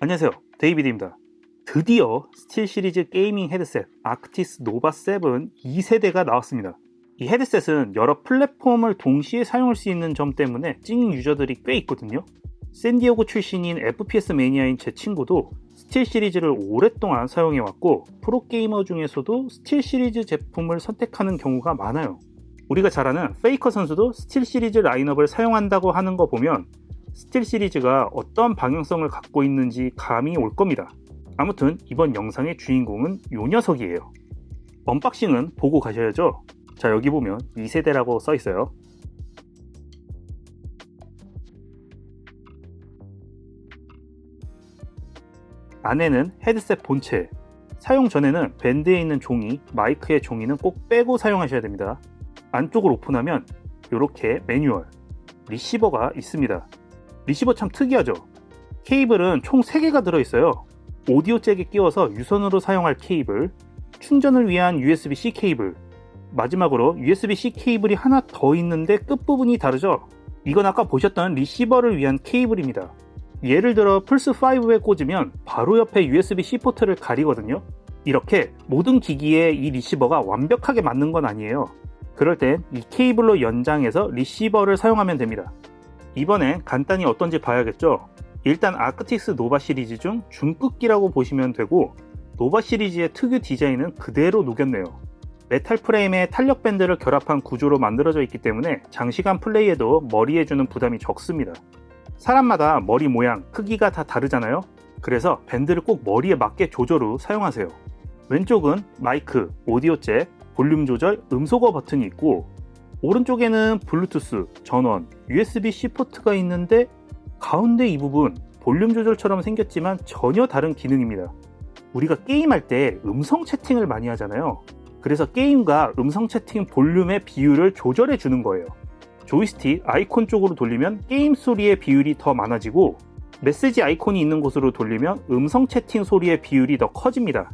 안녕하세요. 데이비드입니다. 드디어 스틸 시리즈 게이밍 헤드셋 아크티스 노바 7 2세대가 나왔습니다. 이 헤드셋은 여러 플랫폼을 동시에 사용할 수 있는 점 때문에 찡 유저들이 꽤 있거든요. 샌디오고 출신인 FPS 매니아인 제 친구도 스틸 시리즈를 오랫동안 사용해왔고 프로게이머 중에서도 스틸 시리즈 제품을 선택하는 경우가 많아요. 우리가 잘 아는 페이커 선수도 스틸 시리즈 라인업을 사용한다고 하는 거 보면 스틸 시리즈가 어떤 방향성을 갖고 있는지 감이 올 겁니다. 아무튼 이번 영상의 주인공은 요 녀석이에요. 언박싱은 보고 가셔야죠. 자 여기 보면 2세대라고 써 있어요. 안에는 헤드셋 본체, 사용 전에는 밴드에 있는 종이, 마이크의 종이는 꼭 빼고 사용하셔야 됩니다. 안쪽을 오픈하면 이렇게 매뉴얼, 리시버가 있습니다. 리시버 참 특이하죠? 케이블은 총 3개가 들어있어요. 오디오 잭에 끼워서 유선으로 사용할 케이블, 충전을 위한 USB-C 케이블, 마지막으로 USB-C 케이블이 하나 더 있는데 끝부분이 다르죠? 이건 아까 보셨던 리시버를 위한 케이블입니다. 예를 들어 플스5에 꽂으면 바로 옆에 USB-C 포트를 가리거든요. 이렇게 모든 기기에 이 리시버가 완벽하게 맞는 건 아니에요. 그럴 땐 이 케이블로 연장해서 리시버를 사용하면 됩니다. 이번엔 간단히 어떤지 봐야겠죠? 일단 아크티스 노바 시리즈 중 중급기라고 보시면 되고 노바 시리즈의 특유 디자인은 그대로 녹였네요. 메탈 프레임에 탄력 밴드를 결합한 구조로 만들어져 있기 때문에 장시간 플레이에도 머리에 주는 부담이 적습니다. 사람마다 머리 모양, 크기가 다 다르잖아요? 그래서 밴드를 꼭 머리에 맞게 조절 후 사용하세요. 왼쪽은 마이크, 오디오 잭, 볼륨 조절, 음소거 버튼이 있고 오른쪽에는 블루투스, 전원, USB-C 포트가 있는데 가운데 이 부분 볼륨 조절처럼 생겼지만 전혀 다른 기능입니다. 우리가 게임할 때 음성 채팅을 많이 하잖아요. 그래서 게임과 음성 채팅 볼륨의 비율을 조절해 주는 거예요. 조이스틱 아이콘 쪽으로 돌리면 게임 소리의 비율이 더 많아지고 메시지 아이콘이 있는 곳으로 돌리면 음성 채팅 소리의 비율이 더 커집니다.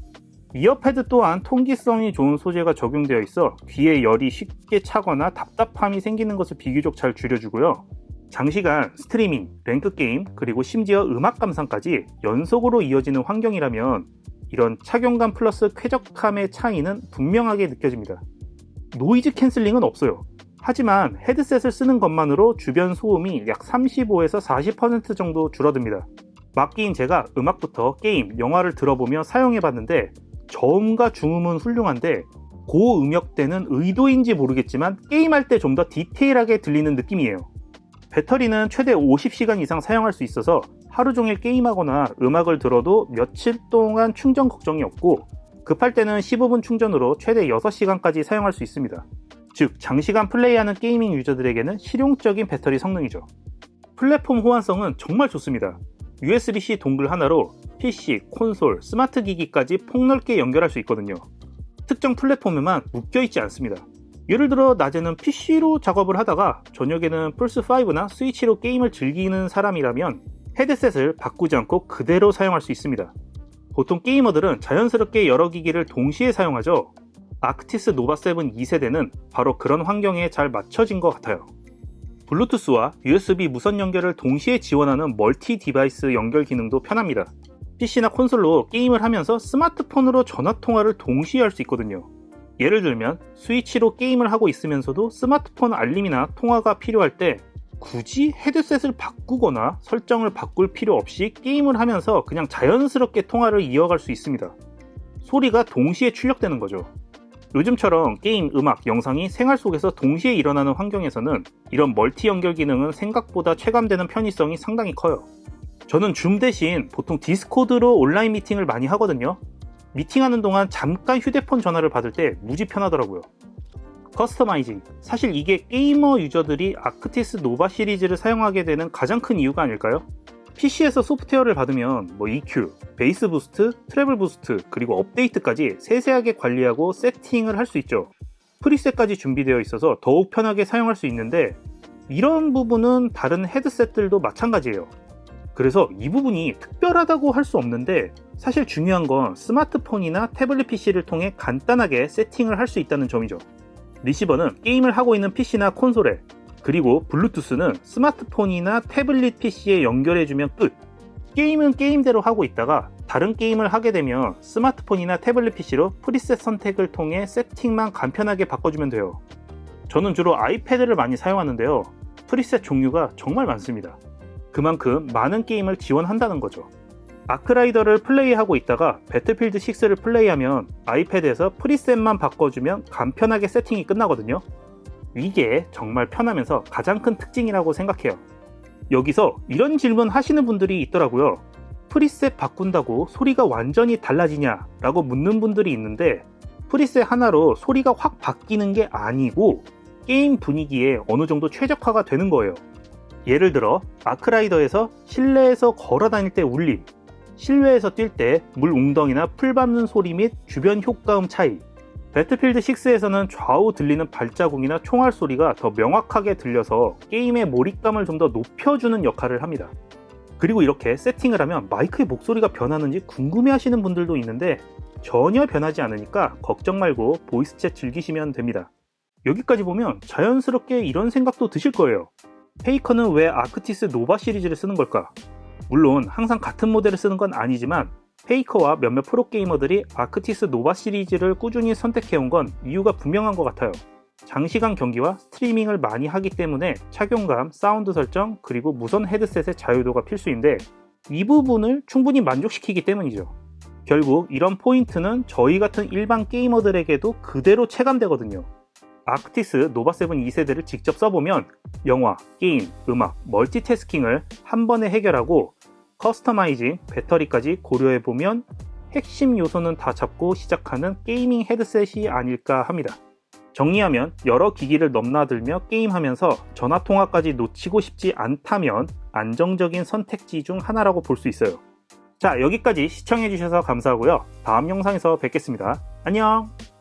이어패드 또한 통기성이 좋은 소재가 적용되어 있어 귀에 열이 쉽게 차거나 답답함이 생기는 것을 비교적 잘 줄여주고요. 장시간 스트리밍, 랭크게임, 그리고 심지어 음악 감상까지 연속으로 이어지는 환경이라면 이런 착용감 플러스 쾌적함의 차이는 분명하게 느껴집니다. 노이즈 캔슬링은 없어요. 하지만 헤드셋을 쓰는 것만으로 주변 소음이 약 35에서 40% 정도 줄어듭니다. 막기인 제가 음악부터 게임, 영화를 들어보며 사용해봤는데 저음과 중음은 훌륭한데 고음역대는 의도인지 모르겠지만 게임할 때 좀 더 디테일하게 들리는 느낌이에요. 배터리는 최대 50시간 이상 사용할 수 있어서 하루 종일 게임하거나 음악을 들어도 며칠 동안 충전 걱정이 없고 급할 때는 15분 충전으로 최대 6시간까지 사용할 수 있습니다. 즉, 장시간 플레이하는 게이밍 유저들에게는 실용적인 배터리 성능이죠. 플랫폼 호환성은 정말 좋습니다. USB-C 동글 하나로 PC, 콘솔, 스마트 기기까지 폭넓게 연결할 수 있거든요. 특정 플랫폼에만 묶여있지 않습니다. 예를 들어 낮에는 PC로 작업을 하다가 저녁에는 플스5나 스위치로 게임을 즐기는 사람이라면 헤드셋을 바꾸지 않고 그대로 사용할 수 있습니다. 보통 게이머들은 자연스럽게 여러 기기를 동시에 사용하죠. 아크티스 노바 7 2세대는 바로 그런 환경에 잘 맞춰진 것 같아요. 블루투스와 USB 무선 연결을 동시에 지원하는 멀티 디바이스 연결 기능도 편합니다. PC나 콘솔로 게임을 하면서 스마트폰으로 전화 통화를 동시에 할 수 있거든요. 예를 들면 스위치로 게임을 하고 있으면서도 스마트폰 알림이나 통화가 필요할 때 굳이 헤드셋을 바꾸거나 설정을 바꿀 필요 없이 게임을 하면서 그냥 자연스럽게 통화를 이어갈 수 있습니다. 소리가 동시에 출력되는 거죠. 요즘처럼 게임, 음악, 영상이 생활 속에서 동시에 일어나는 환경에서는 이런 멀티 연결 기능은 생각보다 체감되는 편의성이 상당히 커요. 저는 줌 대신 보통 디스코드로 온라인 미팅을 많이 하거든요. 미팅하는 동안 잠깐 휴대폰 전화를 받을 때 무지 편하더라고요. 커스터마이징. 사실 이게 게이머 유저들이 아크티스 노바 시리즈를 사용하게 되는 가장 큰 이유가 아닐까요? PC에서 소프트웨어를 받으면 뭐 EQ, 베이스 부스트, 트래블 부스트, 그리고 업데이트까지 세세하게 관리하고 세팅을 할 수 있죠. 프리셋까지 준비되어 있어서 더욱 편하게 사용할 수 있는데 이런 부분은 다른 헤드셋들도 마찬가지예요. 그래서 이 부분이 특별하다고 할 수 없는데 사실 중요한 건 스마트폰이나 태블릿 PC를 통해 간단하게 세팅을 할 수 있다는 점이죠. 리시버는 게임을 하고 있는 PC나 콘솔에 그리고 블루투스는 스마트폰이나 태블릿 PC에 연결해주면 끝. 게임은 게임대로 하고 있다가 다른 게임을 하게 되면 스마트폰이나 태블릿 PC로 프리셋 선택을 통해 세팅만 간편하게 바꿔주면 돼요. 저는 주로 아이패드를 많이 사용하는데요. 프리셋 종류가 정말 많습니다. 그만큼 많은 게임을 지원한다는 거죠. 아크라이더를 플레이하고 있다가 배틀필드 6를 플레이하면 아이패드에서 프리셋만 바꿔주면 간편하게 세팅이 끝나거든요. 이게 정말 편하면서 가장 큰 특징이라고 생각해요. 여기서 이런 질문 하시는 분들이 있더라고요. 프리셋 바꾼다고 소리가 완전히 달라지냐? 라고 묻는 분들이 있는데 프리셋 하나로 소리가 확 바뀌는 게 아니고 게임 분위기에 어느 정도 최적화가 되는 거예요. 예를 들어 아크라이더에서 실내에서 걸어 다닐 때 울림, 실외에서 뛸 때 물 웅덩이나 풀 밟는 소리 및 주변 효과음 차이, 배틀필드 6에서는 좌우 들리는 발자국이나 총알 소리가 더 명확하게 들려서 게임의 몰입감을 좀 더 높여주는 역할을 합니다. 그리고 이렇게 세팅을 하면 마이크의 목소리가 변하는지 궁금해 하시는 분들도 있는데 전혀 변하지 않으니까 걱정 말고 보이스챗 즐기시면 됩니다. 여기까지 보면 자연스럽게 이런 생각도 드실 거예요. 페이커는 왜 아크티스 노바 시리즈를 쓰는 걸까? 물론 항상 같은 모델을 쓰는 건 아니지만 페이커와 몇몇 프로게이머들이 아크티스 노바 시리즈를 꾸준히 선택해온 건 이유가 분명한 것 같아요. 장시간 경기와 스트리밍을 많이 하기 때문에 착용감, 사운드 설정, 그리고 무선 헤드셋의 자유도가 필수인데 이 부분을 충분히 만족시키기 때문이죠. 결국 이런 포인트는 저희 같은 일반 게이머들에게도 그대로 체감되거든요. 아크티스 노바7 2세대를 직접 써보면 영화, 게임, 음악, 멀티태스킹을 한 번에 해결하고 커스터마이징, 배터리까지 고려해보면 핵심 요소는 다 잡고 시작하는 게이밍 헤드셋이 아닐까 합니다. 정리하면 여러 기기를 넘나들며 게임하면서 전화통화까지 놓치고 싶지 않다면 안정적인 선택지 중 하나라고 볼 수 있어요. 자, 여기까지 시청해주셔서 감사하고요. 다음 영상에서 뵙겠습니다. 안녕!